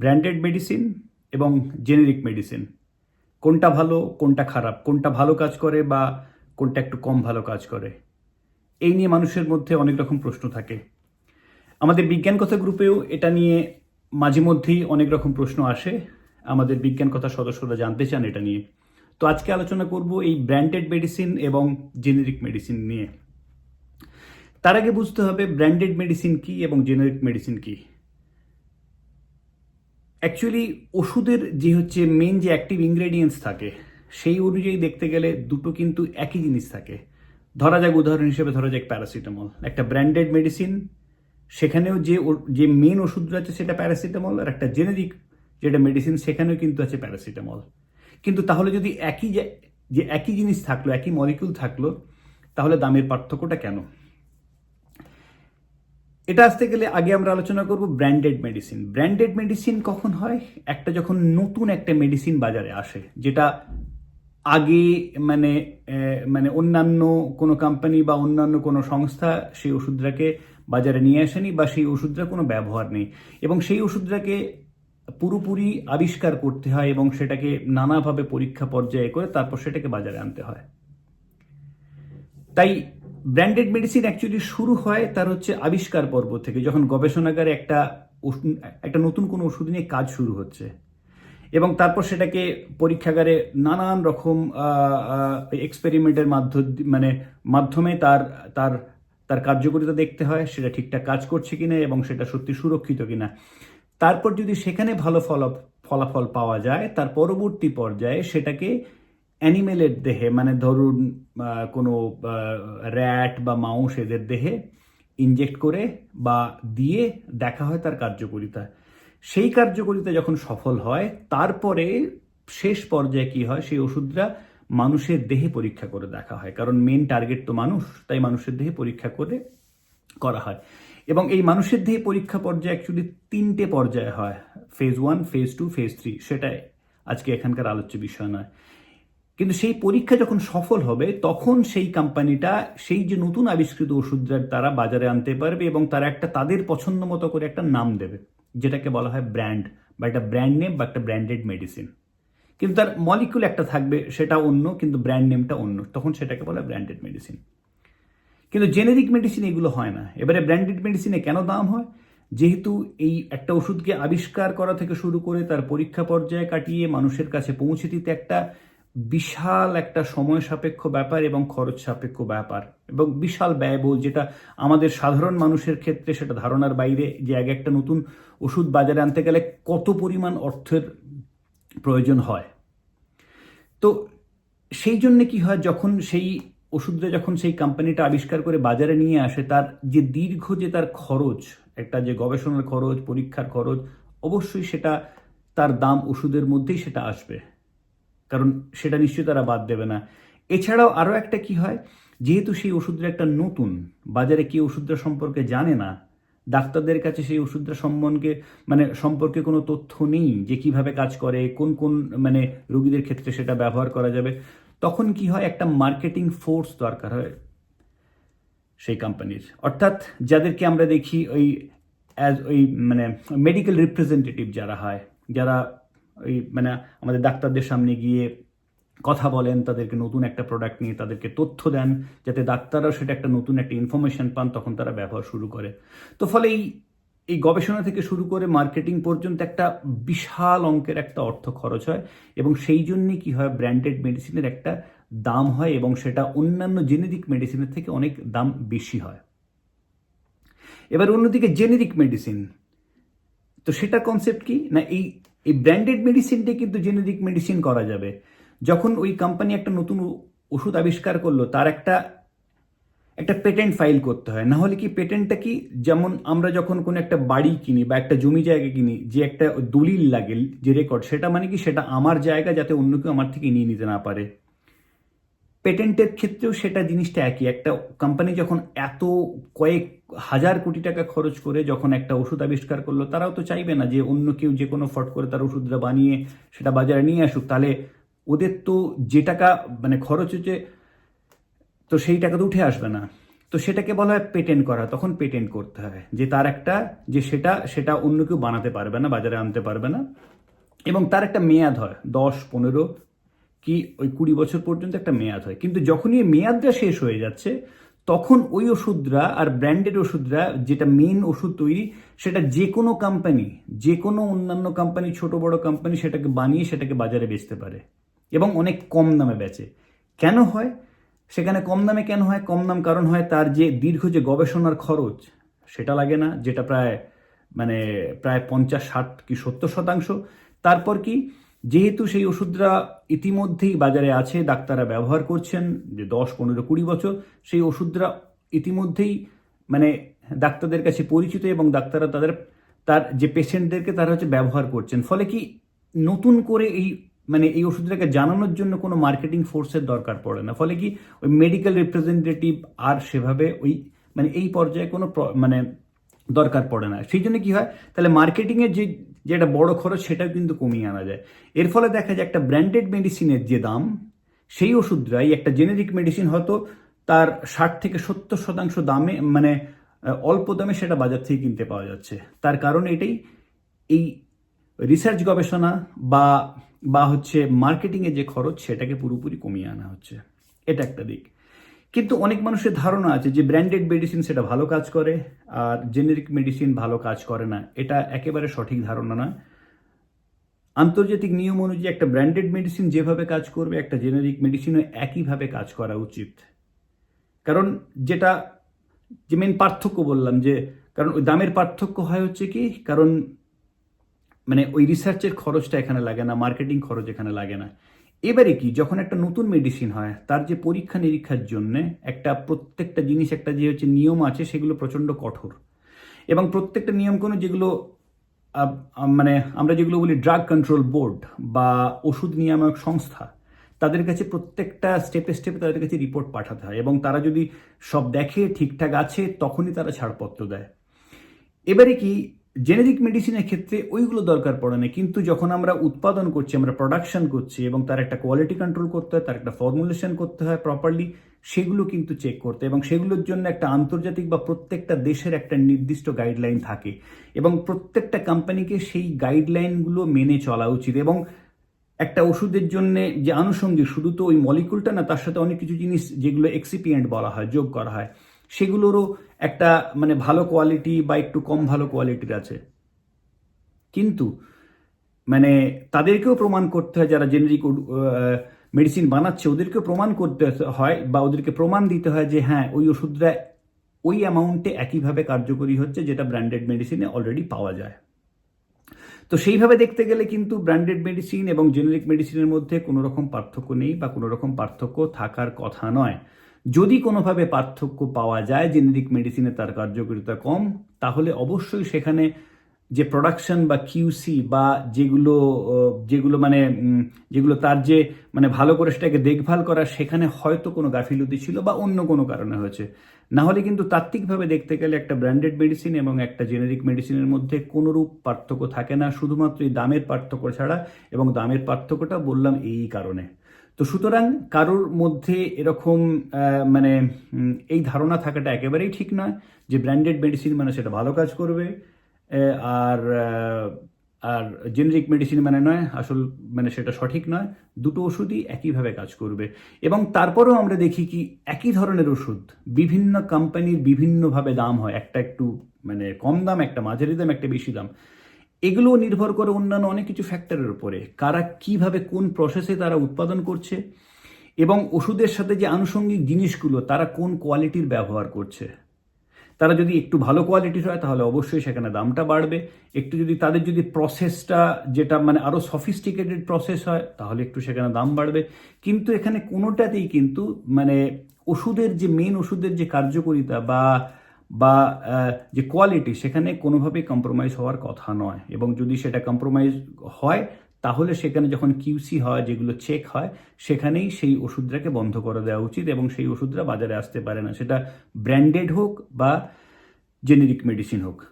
Branded medicine এবং generic medicine. কোনটা ভালো, কোনটা খারাপ? কোনটা ভালো কাজ করে বা কোনটা একটু কম ভালো কাজ করে? এই নিয়ে মানুষের মধ্যে অনেক রকম প্রশ্ন থাকে। আমাদের বিজ্ঞান কথা গ্রুপেও এটা নিয়ে মাঝে মধ্যেই অনেক রকম প্রশ্ন আসে। আমাদের বিজ্ঞান কথা সদস্যরা জানতে চান এটা নিয়ে। তো আজকে আলোচনা করব এই ব্র্যান্ডেড মেডিসিন এবং জেনেরিক মেডিসিন নিয়ে। তার আগে বুঝতে হবে ব্র্যান্ডেড মেডিসিন কি এবং জেনেরিক মেডিসিন কি? অ্যাকচুয়ালি ওষুধের যে হচ্ছে মেন যে অ্যাক্টিভ ইনগ্রেডিয়েন্টস থাকে, সেই অনুযায়ী দেখতে গেলে দুটো কিন্তু একই জিনিস থাকে। ধরা যাক উদাহরণ হিসেবে ধরা যাক প্যারাসিটামল একটা ব্র্যান্ডেড মেডিসিন সেখানেও যে যে মেন ওষুধটা আছে সেটা প্যারাসিটামল আর একটা জেনেরিক যেটা মেডিসিন সেখানেও কিন্তু আছে প্যারাসিটামল কিন্তু তাহলে যদি একই যে একই জিনিস থাকল, একই মলিকিউল থাকল, তাহলে দামের পার্থক্যটা কেন? এটা আসতে গেলে আগে আমরা আলোচনা করব ব্র্যান্ডেড মেডিসিন ব্র্যান্ডেড মেডিসিন কখন হয়? একটা যখন নতুন একটা মেডিসিন বাজারে আসে, যেটা আগে মানে মানে অন্যান্য কোনো কোম্পানি বা অন্যান্য কোনো সংস্থা সেই ওষুধটাকে বাজারে নিয়ে আসেনি বা সেই ওষুধটার কোনো ব্যবহার নেই। এবং সেই ওষুধটাকে পুরোপুরি আবিষ্কার করতে হয় এবং সেটাকে নানাভাবে পরীক্ষা পর্যায়ে করে তারপর সেটাকে বাজারে আনতে হয়। তাই ব্র্যান্ডেড মেডিসিন অ্যাকচুয়ালি শুরু হয় তার হচ্ছে আবিষ্কার পর্ব থেকে, যখন গবেষণাগারে একটা একটা নতুন কোনো ওষুধ নিয়ে কাজ শুরু হচ্ছে। এবং তারপর সেটাকে পরীক্ষাগারে নানান রকম এক্সপেরিমেন্টের মাধ্য মানে মাধ্যমে তার তার তার কার্যকারিতা দেখতে হয়, সেটা ঠিকঠাক কাজ করছে কিনা এবং সেটা সত্যি সুরক্ষিত কিনা। তারপর যদি সেখানে ভালো ফল ফলাফল পাওয়া যায়, তার পরবর্তী পর্যায়ে সেটাকে অ্যানিমেলের দেহে মানে ধরুন কোনো র্যাট বা মাউস এদের দেহে ইনজেক্ট করে বা দিয়ে দেখা হয় তার কার্যকারিতা। সেই কার্যকারিতা যখন সফল হয়, তারপরে শেষ পর্যায়ে কি হয়? সেই ওষুধটা মানুষের দেহে পরীক্ষা করে দেখা হয়। কারণ মেন টার্গেট তো মানুষ, তাই মানুষের দেহে পরীক্ষা করে করা হয়। এবং এই মানুষের দেহে পরীক্ষা পর্যায়ে অ্যাকচুয়ালি তিনটে পর্যায়ে হয়। Phase one phase two phase three সেটাই আজকে এখানকার আলোচ্য বিষয় নয়। কিন্তু সেই পরীক্ষা যখন সফল হবে, তখন সেই কোম্পানিটা সেই যে নতুন আবিষ্কৃত ওষুধটা তারা বাজারে আনতে পারবে এবং তারা একটা তাদের পছন্দ মতো করে একটা নাম দেবে, যেটাকে বলা হয় ব্র্যান্ড, বা একটা ব্র্যান্ড নেম বা একটা ব্র্যান্ডেড মেডিসিন। কিন্তু তার মলিকুল একটা থাকবে, সেটা অন্য, কিন্তু ব্র্যান্ড নেমটা অন্য, তখন সেটাকে বলা হয় ব্র্যান্ডেড মেডিসিন। কিন্তু জেনেরিক মেডিসিন এগুলো হয় না। এবারে ব্র্যান্ডেড মেডিসিনে কেন দাম হয়? যেহেতু এই একটা ওষুধকে আবিষ্কার করা থেকে শুরু করে তার পরীক্ষা পর্যায়ে কাটিয়ে মানুষের কাছে পৌঁছে দিতে একটা বিশাল একটা সময় সাপেক্ষ ব্যাপার এবং খরচ সাপেক্ষ ব্যাপার এবং বিশাল ব্যয়বহুল যেটা আমাদের সাধারণ মানুষের ক্ষেত্রে সেটা ধারণার বাইরে যে আগে একটা নতুন ওষুধ বাজারে আনতে গেলে কত পরিমাণ অর্থের প্রয়োজন হয়। তো সেই জন্য কি হয়, যখন সেই ওষুধটা, যখন সেই কোম্পানিটা আবিষ্কার করে বাজারে নিয়ে আসে, তার যে দীর্ঘ যে তার খরচ, একটা যে গবেষণার খরচ, পরীক্ষার খরচ, অবশ্যই সেটা তার দাম ওষুধের মধ্যেই সেটা আসবে। কারণ সেটা নিশ্চয়ই তারা বাদ দেবে না। এছাড়াও আরও একটা কি হয়, যেহেতু সেই ওষুধটা একটা নতুন, বাজারে কি ওষুধটা সম্পর্কে জানে না, ডাক্তারদের কাছে সেই ওষুধটা সম্বন্ধে মানে সম্পর্কে কোনো তথ্য নেই যে কীভাবে কাজ করে, কোন কোন মানে রোগীদের ক্ষেত্রে সেটা ব্যবহার করা যাবে, তখন কি হয় একটা মার্কেটিং ফোর্স দরকার হয় সেই কোম্পানির। অর্থাৎ যাদেরকে আমরা দেখি ওই অ্যাজ ওই মানে মেডিকেল রিপ্রেজেন্টেটিভ যারা হয়, যারা ওই মানে আমাদের ডাক্তারদের সামনে গিয়ে কথা বলেন, তাদেরকে নতুন একটা প্রোডাক্ট নিয়ে তাদেরকে তথ্য দেন, যাতে ডাক্তাররাও সেটা একটা নতুন একটা ইনফরমেশন পান, তখন তারা ব্যবহার শুরু করে। তো ফলে এই এই গবেষণা থেকে শুরু করে মার্কেটিং পর্যন্ত একটা বিশাল অঙ্কের একটা অর্থ খরচ হয় এবং সেই জন্যই কি হয় ব্র্যান্ডেড মেডিসিনের একটা দাম হয় এবং সেটা অন্যান্য জেনেরিক মেডিসিনের থেকে অনেক দাম বেশি হয়। এবার অন্যদিকে জেনেরিক মেডিসিন তো সেটা কনসেপ্ট কি? না, এই এই ব্র্যান্ডেড মেডিসিনটা কিন্তু জেনেরিক মেডিসিন করা যাবে। যখন ওই কোম্পানি একটা নতুন ওষুধ আবিষ্কার করল, তার একটা একটা পেটেন্ট ফাইল করতে হয়। না হলে কি পেটেন্টটা কি, যেমন আমরা যখন কোনো একটা বাড়ি কিনি বা একটা জমি জায়গা কিনি, যে একটা দলিল লাগে, যে রেকর্ড সেটা মানে কি, সেটা আমার জায়গা যাতে অন্য কেউ আমার থেকে নিয়ে নিতে না পারে। পেটেন্টের ক্ষেত্রেও সেটা জিনিসটা একই। একটা কোম্পানি যখন এত কয়েক হাজার কোটি টাকা খরচ করে যখন একটা ওষুধ আবিষ্কার করল, তারাও তো চাইবে না যে অন্য কেউ যে কোনো ফট করে তার ওষুধটা বানিয়ে সেটা বাজারে নিয়ে আসুক। তাহলে ওদের তো যে টাকা মানে খরচ হচ্ছে, তো সেই টাকা তো উঠে আসবে না। তো সেটাকে বলা হয় পেটেন্ট করা। তখন পেটেন্ট করতে হয় যে তার একটা, যে সেটা সেটা অন্য কেউ বানাতে পারবে না, বাজারে আনতে পারবে না। এবং তার একটা মেয়াদ হয়, দশ, পনেরো কি ওই কুড়ি বছর পর্যন্ত একটা মেয়াদ হয়। কিন্তু যখনই এই মেয়াদটা শেষ হয়ে যাচ্ছে, তখন ওই ওষুধরা আর ব্র্যান্ডেড ওষুধরা যেটা মেন ওষুধ তৈরি, সেটা যে কোনো কোম্পানি যে কোনো অন্যান্য কোম্পানি ছোট বড় কোম্পানি সেটাকে বানিয়ে সেটাকে বাজারে বেচতে পারে। এবং অনেক কম দামে বেচে। কেন হয়? সেখানে কম দামে কেন হয়? কম দাম কারণ হয় তার যে দীর্ঘ যে গবেষণার খরচ, সেটা লাগে না, যেটা প্রায় মানে প্রায় পঞ্চাশ, ষাট কি সত্তর শতাংশ। তারপর কি যেহেতু সেই ওষুধরা ইতিমধ্যেই বাজারে আছে, ডাক্তাররা ব্যবহার করছেন, যে দশ, পনেরো, কুড়ি বছর, সেই ওষুধরা ইতিমধ্যেই মানে ডাক্তারদের কাছে পরিচিত এবং ডাক্তাররা তাদের, তার যে পেশেন্টদেরকে তারা হচ্ছে ব্যবহার করছেন। ফলে কি নতুন করে এই মানে এই ওষুধটাকে জানানোর জন্য কোনো মার্কেটিং ফোর্সের দরকার পড়ে না। ফলে কি ওই মেডিকেল রিপ্রেজেন্টেটিভ আর সেভাবে ওই মানে এই পর্যায়ে কোনো মানে দরকার পড়ে না। সেই জন্য কি হয়? তাহলে মার্কেটিংয়ের যে যেটা বড় খরচ, সেটাও কিন্তু কমিয়ে আনা যায়। এর ফলে দেখা যায় একটা ব্র্যান্ডেড মেডিসিনের যে দাম, সেই ওষুধরাই একটা জেনেরিক মেডিসিন হয়তো তার ষাট থেকে সত্তর শতাংশ দামে মানে অল্প দামে সেটা বাজার থেকে কিনতে পাওয়া যাচ্ছে। তার কারণ এটাই, এই রিসার্চ গবেষণা বা বা হচ্ছে মার্কেটিংয়ের যে খরচ, সেটাকে পুরোপুরি কমিয়ে আনা হচ্ছে। এটা একটা দিক। কিন্তু অনেক মানুষের ধারণা আছে যে ব্র্যান্ডেড মেডিসিন সেটা ভালো কাজ করে আর জেনেরিক মেডিসিন ভালো কাজ করে না। এটা একেবারে সঠিক ধারণা নয়। আন্তর্জাতিক নিয়ম অনুযায়ী একটা ব্র্যান্ডেড মেডিসিন যেভাবে কাজ করবে, একটা জেনেরিক মেডিসিনও একইভাবে কাজ করা উচিত। কারণ যেটা, যে মেন পার্থক্য বললাম যে, কারণ ওই দামের পার্থক্য হয় হচ্ছে কি, কারণ মানে ওই রিসার্চের খরচটা এখানে লাগে না মার্কেটিং খরচ এখানে লাগে না। এবারে কি, যখন একটা নতুন মেডিসিন হয়, তার যে পরীক্ষা নিরীক্ষার জন্য একটা প্রত্যেকটা জিনিস, একটা যে হচ্ছে নিয়ম আছে, সেগুলো প্রচণ্ড কঠোর। এবং প্রত্যেকটা নিয়ম কোনো যেগুলো মানে আমরা যেগুলো বলি ড্রাগ কন্ট্রোল বোর্ড বা ওষুধ নিয়ামক সংস্থা, তাদের কাছে প্রত্যেকটা স্টেপে স্টেপে তাদের কাছে রিপোর্ট পাঠাতে হয়। এবং তারা যদি সব দেখে, ঠিকঠাক আছে, তখনই তারা ছাড়পত্র দেয়। এবারে কি জেনেরিক মেডিসিনের ক্ষেত্রে ওইগুলো দরকার পড়ে না। কিন্তু যখন আমরা উৎপাদন করছি, আমরা প্রোডাকশন করছি এবং তার একটা কোয়ালিটি কন্ট্রোল করতে হয়, তার একটা ফর্মুলেশন করতে হয় প্রপারলি সেগুলো কিন্তু চেক করতে এবং সেগুলোর জন্য একটা আন্তর্জাতিক বা প্রত্যেকটা দেশের একটা নির্দিষ্ট গাইডলাইন থাকে এবং প্রত্যেকটা কোম্পানিকে সেই গাইডলাইনগুলো মেনে চলা উচিত এবং একটা ওষুধের জন্য যে আনুষঙ্গিক, শুধু তো ওই মলিকুলটা না, তার সাথে অনেক কিছু জিনিস যেগুলো এক্সিপিয়েন্ট বলা হয়, যোগ করা হয়। সেগুলোরও একটা মানে ভালো কোয়ালিটি বা একটু কম ভালো কোয়ালিটির আছে। কিন্তু মানে তাদেরকেও প্রমাণ করতে হয়, যারা জেনেরিক মেডিসিন বানাচ্ছে, ওদেরকেও প্রমাণ করতে হয় বা ওদেরকে প্রমাণ দিতে হয় যে হ্যাঁ ওই ওষুধটা ওই অ্যামাউন্টে একইভাবে কার্যকরী হচ্ছে যেটা ব্র্যান্ডেড মেডিসিনে অলরেডি পাওয়া যায়। তো সেইভাবে দেখতে গেলে কিন্তু ব্র্যান্ডেড মেডিসিন এবং জেনেরিক মেডিসিনের মধ্যে কোনো রকম পার্থক্য নেই বা কোনো রকম পার্থক্য থাকার কথা নয়। যদি কোনোভাবে পার্থক্য পাওয়া যায় জেনেরিক মেডিসিনে তার কার্যকারিতা কম, তাহলে অবশ্যই সেখানে যে প্রোডাকশন বা কিউসি বা যেগুলো যেগুলো মানে যেগুলো তার যে মানে ভালো করে সেটাকে দেখভাল করা সেখানে হয়তো কোনো গাফিলতি ছিল বা অন্য কোনো কারণে হয়েছে। না হলে কিন্তু তাত্ত্বিকভাবে দেখতে গেলে একটা ব্র্যান্ডেড মেডিসিন এবং একটা জেনেরিক মেডিসিনের মধ্যে কোনোরূপ পার্থক্য থাকে না, শুধুমাত্র এই দামের পার্থক্য ছাড়া। এবং দামের পার্থক্যটা বললাম এই কারণে। তো সুতরাং কারোর মধ্যে এরকম মানে এই ধারণা থাকাটা একেবারেই ঠিক নয় যে ব্র্যান্ডেড মেডিসিন মানে সেটা ভালো কাজ করবে আর আর জেনেরিক মেডিসিন মানে নয়, আসল মানে সেটা সঠিক নয়। দুটো ওষুধই একইভাবে কাজ করবে। এবং তারপরেও আমরা দেখি কি একই ধরনের ওষুধ বিভিন্ন কোম্পানির বিভিন্নভাবে দাম হয়। একটা একটু মানে কম দাম, একটা মাঝারি দাম, একটা বেশি দাম। এগুলো নির্ভর করে অন্যান্য অনেক কিছু ফ্যাক্টরের উপরে। কারা কীভাবে কোন প্রসেসে তারা উৎপাদন করছে এবং ওষুধের সাথে যে আনুষঙ্গিক জিনিসগুলো, তারা কোন কোয়ালিটির ব্যবহার করছে। তারা যদি একটু ভালো কোয়ালিটির হয়, তাহলে অবশ্যই সেখানে দামটা বাড়বে। একটু যদি তাদের যদি প্রসেসটা যেটা মানে আরও সফিস্টিকেটেড প্রসেস হয়, তাহলে একটু সেখানে দাম বাড়বে। কিন্তু এখানে কোনোটাতেই কিন্তু মানে ওষুধের যে মেন ওষুধের যে কার্যকারিতা বা বা যে কোয়ালিটি সেখানে কোনোভাবেই কম্প্রোমাইজ হওয়ার কথা নয়। এবং যদি সেটা কম্প্রোমাইজ হয়, তাহলে সেখানে যখন কিউসি হয়, যেগুলো চেক হয়, সেখানেই সেই ওষুধটাকে বন্ধ করে দেওয়া উচিত এবং সেই ওষুধরা বাজারে আসতে পারে না। সেটা ব্র্যান্ডেড হোক বা জেনেরিক মেডিসিন হোক।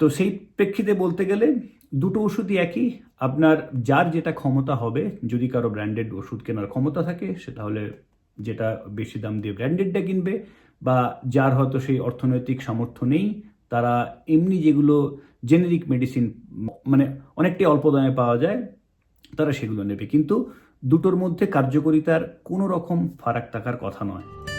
তো সেই প্রেক্ষিতে বলতে গেলে, দুটো ওষুধই একই। আপনার যার যেটা ক্ষমতা হবে, যদি কারও ব্র্যান্ডেড ওষুধ কেনার ক্ষমতা থাকে সেটা হলে যেটা বেশি দাম দিয়ে ব্র্যান্ডেডটা কিনবে বা যার হয়তো সেই অর্থনৈতিক সামর্থ্য নেই, তারা এমনি যেগুলো জেনেরিক মেডিসিন মানে অনেকটাই অল্প দামে পাওয়া যায়, তারা সেগুলো নেবে। কিন্তু দুটোর মধ্যে কার্যকরিতার কোনো রকম ফারাক থাকার কথা নয়।